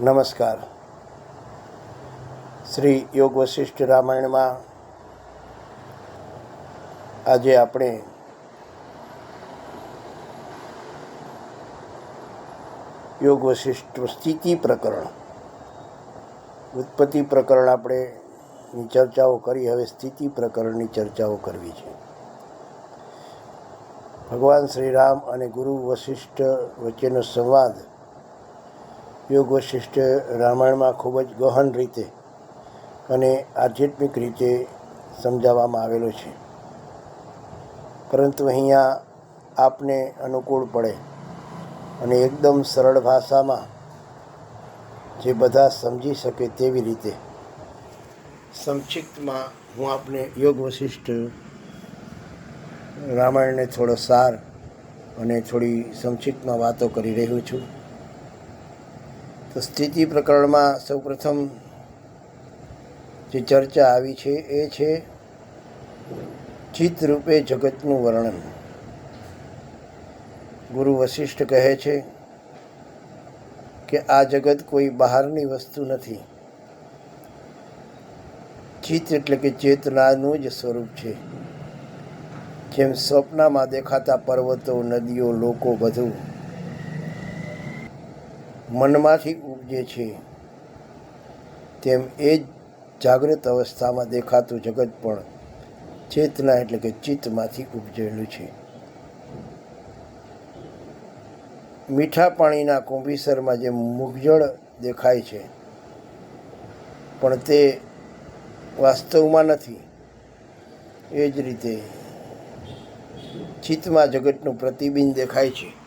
નમસ્કાર. શ્રી યોગ વશિષ્ઠ રામાયણમાં આજે આપણે યોગ વશિષ્ઠ સ્થિતિ પ્રકરણ, ઉત્પત્તિ પ્રકરણ આપણે ચર્ચાઓ કરી. હવે સ્થિતિ પ્રકરણની ચર્ચાઓ કરવી છે. ભગવાન શ્રી રામ અને ગુરુ વશિષ્ઠ વચ્ચેનો સંવાદ યોગ વશિષ્ઠ રામાયણમાં ખૂબ જ ગહન રીતે અને આધ્યાત્મિક રીતે સમજાવવામાં આવેલો છે. પરંતુ અહીંયા આપને અનુકૂળ પડે અને એકદમ સરળ ભાષામાં જે બધા સમજી શકે તેવી રીતે સંક્ષિપ્તમાં હું આપને યોગ વશિષ્ઠ રામાયણને થોડો સાર અને થોડી સંક્ષિપ્તમાં વાતો કરી રહ્યો છું. તો સ્થિતિ પ્રકરણમાં સૌપ્રથમ જે ચર્ચા આવી છે એ છે ચિત્ત રૂપે જગતનું વર્ણન. ગુરુ વશિષ્ઠ કહે છે કે આ જગત કોઈ બહારની વસ્તુ નથી. ચિત્ત એટલે કે ચેતનાનું જ સ્વરૂપ છે. જેમ સ્વપ્નમાં દેખાતા પર્વતો, નદીઓ, લોકો, બધું મનમાંથી ઉપજે છે. તેમ એ જ જાગૃત અવસ્થામાં દેખાતું જગત પણ ચેતના એટલે કે ચિત્તમાંથી ઉપજેલું છે. મીઠા પાણીના કુંભીસરમાં જે મુગજળ દેખાય છે, પણ તે વાસ્તવમાં નથી. એ જ રીતે ચિત્તમાં જગતનું પ્રતિબિંબ દેખાય છે.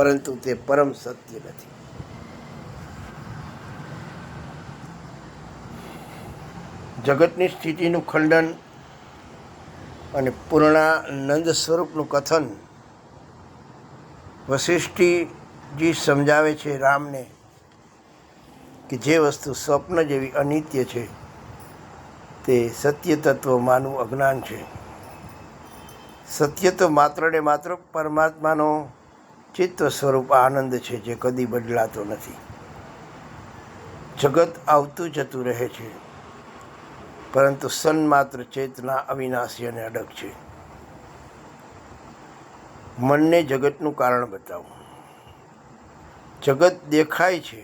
પરંતુ તે પરમ સત્ય નથી. જગતની સ્થિતિનું ખંડન અને પૂર્ણાનંદ સ્વરૂપનું કથન વશિષ્ઠીજી સમજાવે છે રામને કે જે વસ્તુ સ્વપ્ન જેવી અનિત્ય છે, તે સત્ય તત્વ માનવું અજ્ઞાન છે. સત્ય તો માત્ર ને માત્ર પરમાત્માનો ચિત્ત સ્વરૂપ આનંદ છે જે કદી બદલાતો નથી. જગત આવતું જતું રહે છે, પરંતુ સન્માત્ર ચેતના અવિનાશી અને અડગ છે. મનને જગતનું કારણ બતાવો. જગત દેખાય છે,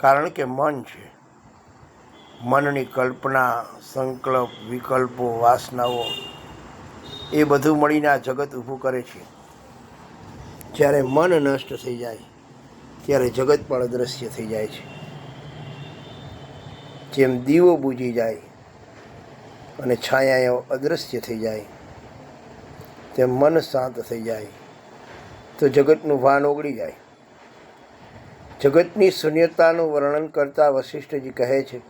કારણ કે મન છે. મનની કલ્પના, સંકલ્પ, વિકલ્પો, વાસનાઓ, એ બધું મળીને આ જગત ઊભું કરે છે. જ્યારે મન નષ્ટ થઈ જાય, ત્યારે જગત પણ અદૃશ્ય થઈ જાય છે. જેમ દીવો બૂજી જાય અને છાયાઓ અદૃશ્ય થઈ જાય, તેમ મન શાંત થઈ જાય, તો જગતનું ભાન ઓગળી જાય. જગતની શૂન્યતાનું વર્ણન કરતા વશિષ્ઠજી કહે છે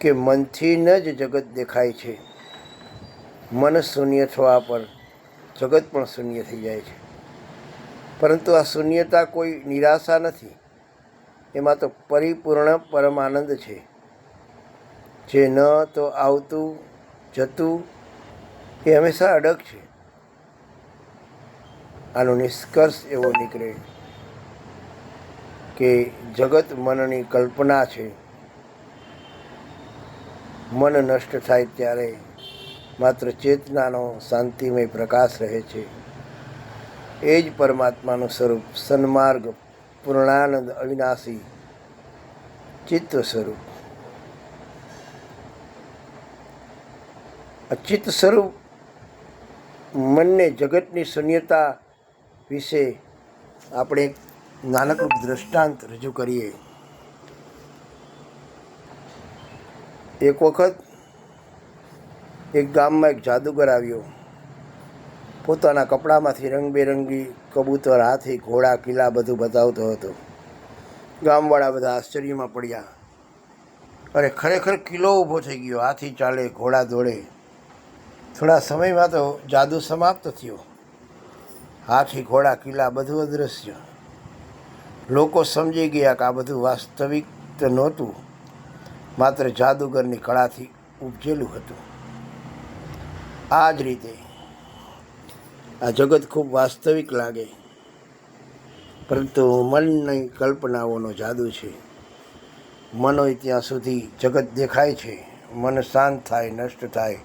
કે મનથી ન જ જગત દેખાય છે. મન શૂન્ય થવા પર જગત પણ શૂન્ય થઈ જાય છે. પરંતુ આ શૂન્યતા કોઈ નિરાશા નથી. એમાં તો પરિપૂર્ણ પરમાનંદ છે. જે ન તો આવતું, જતું, એ હંમેશા અડગ છે. આનો નિષ્કર્ષ એવો નીકળે કે જગત મનની કલ્પના છે. મન નષ્ટ થાય ત્યારે માત્ર ચેતનાનો શાંતિમય પ્રકાશ રહે છે. એ જ પરમાત્માનું સ્વરૂપ, સન્માર્ગ, પૂર્ણાનંદ, અવિનાશી ચિત્ત સ્વરૂપ. અચિત સ્વરૂપ મનને જગતની શૂન્યતા વિશે આપણે નાનકડું દ્રષ્ટાંત રજૂ કરીએ. એક વખત એક ગામમાં એક જાદુગર આવ્યો. પોતાના કપડામાંથી રંગબેરંગી કબૂતર હાથી, ઘોડા, કિલ્લા બધું બતાવતો હતો. ગામવાળા બધા આશ્ચર્યમાં પડ્યા. અરે, ખરેખર કિલ્લો ઊભો થઈ ગયો. હાથી ચાલે, ઘોડા દોડે. થોડા સમયમાં તો જાદુ સમાપ્ત થયો. હાથી, ઘોડા, કિલ્લા બધું અદૃશ્ય લોકો સમજી ગયા કે આ બધું વાસ્તવિક તો નહોતું. માત્ર જાદુગરની કળાથી ઉપજેલું હતું. આ જ રીતે આ જગત ખૂબ વાસ્તવિક લાગે. પરંતુ મનની કલ્પનાઓનો જાદુ છે. મન હોય ત્યાં સુધી જગત દેખાય છે. મન શાંત થાય, નષ્ટ થાય,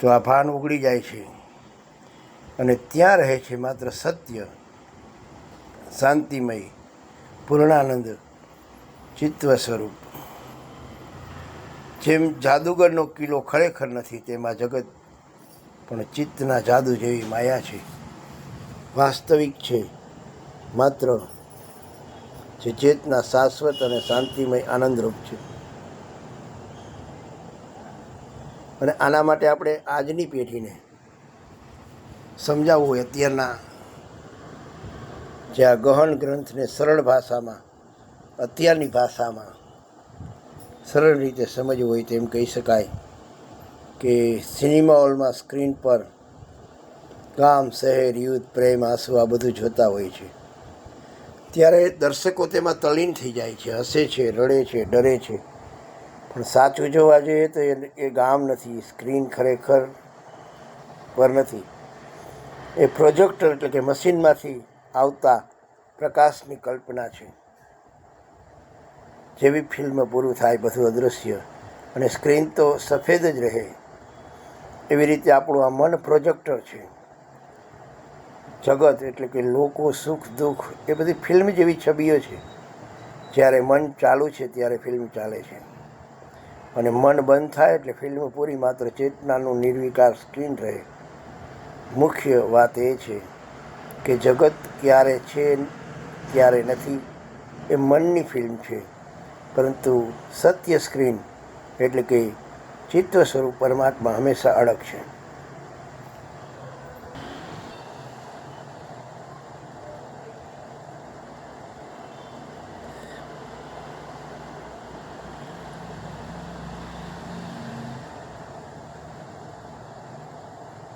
તો આ ભાન ઉગડી જાય છે. અને ત્યાં રહે છે માત્ર સત્ય, શાંતિમય, પૂર્ણાનંદ ચિત્વ સ્વરૂપ. જેમ જાદુગરનો કિલ્લો ખરેખર નથી, તેમાં જગત પણ ચિત્તના જાદુ જેવી માયા છે. વાસ્તવિક છે. માત્ર જે ચેતના શાશ્વત અને શાંતિમય આનંદરૂપ છે. અને આના માટે આપણે આજની પેઢીને સમજાવવું હોય અત્યારના જે આ ગહન ગ્રંથને સરળ ભાષામાં, અત્યારની ભાષામાં સરળ રીતે સમજવું હોય તેમ કહી શકાય. કે સિનેમા હોલમાં સ્ક્રીન પર ગામ, શહેર યુદ્ધ પ્રેમ, આંસુ આ બધું જોતા હોય છે. ત્યારે દર્શકો તેમાં તલીન થઈ જાય છે, હસે છે, રડે છે, ડરે છે. પણ સાચું જોવા જઈએ તો એ ગામ નથી, સ્ક્રીન ખરેખર પર નથી. એ પ્રોજેક્ટર એટલે કે મશીનમાંથી આવતા પ્રકાશની કલ્પના છે. જેવી ફિલ્મ પૂરું થાય, બધું અદૃશ્ય અને સ્ક્રીન તો સફેદ જ રહે. એવી રીતે આપણું આ મન પ્રોજેક્ટર છે. જગત એટલે કે લોકો સુખ, દુઃખ એ બધી ફિલ્મ જેવી છબીઓ છે. જ્યારે મન ચાલુ છે ત્યારે ફિલ્મ ચાલે છે. અને મન બંધ થાય એટલે ફિલ્મ પૂરી માત્ર ચેતનાનું નિર્વિકાર સ્ક્રીન રહે. મુખ્ય વાત એ છે કે જગત ક્યારે છે ક્યારે નથી એ મનની ફિલ્મ છે. પરંતુ સત્ય સ્ક્રીન એટલે કે ચિત્ત સ્વરૂપ પરમાત્મા હંમેશા અડગ છે.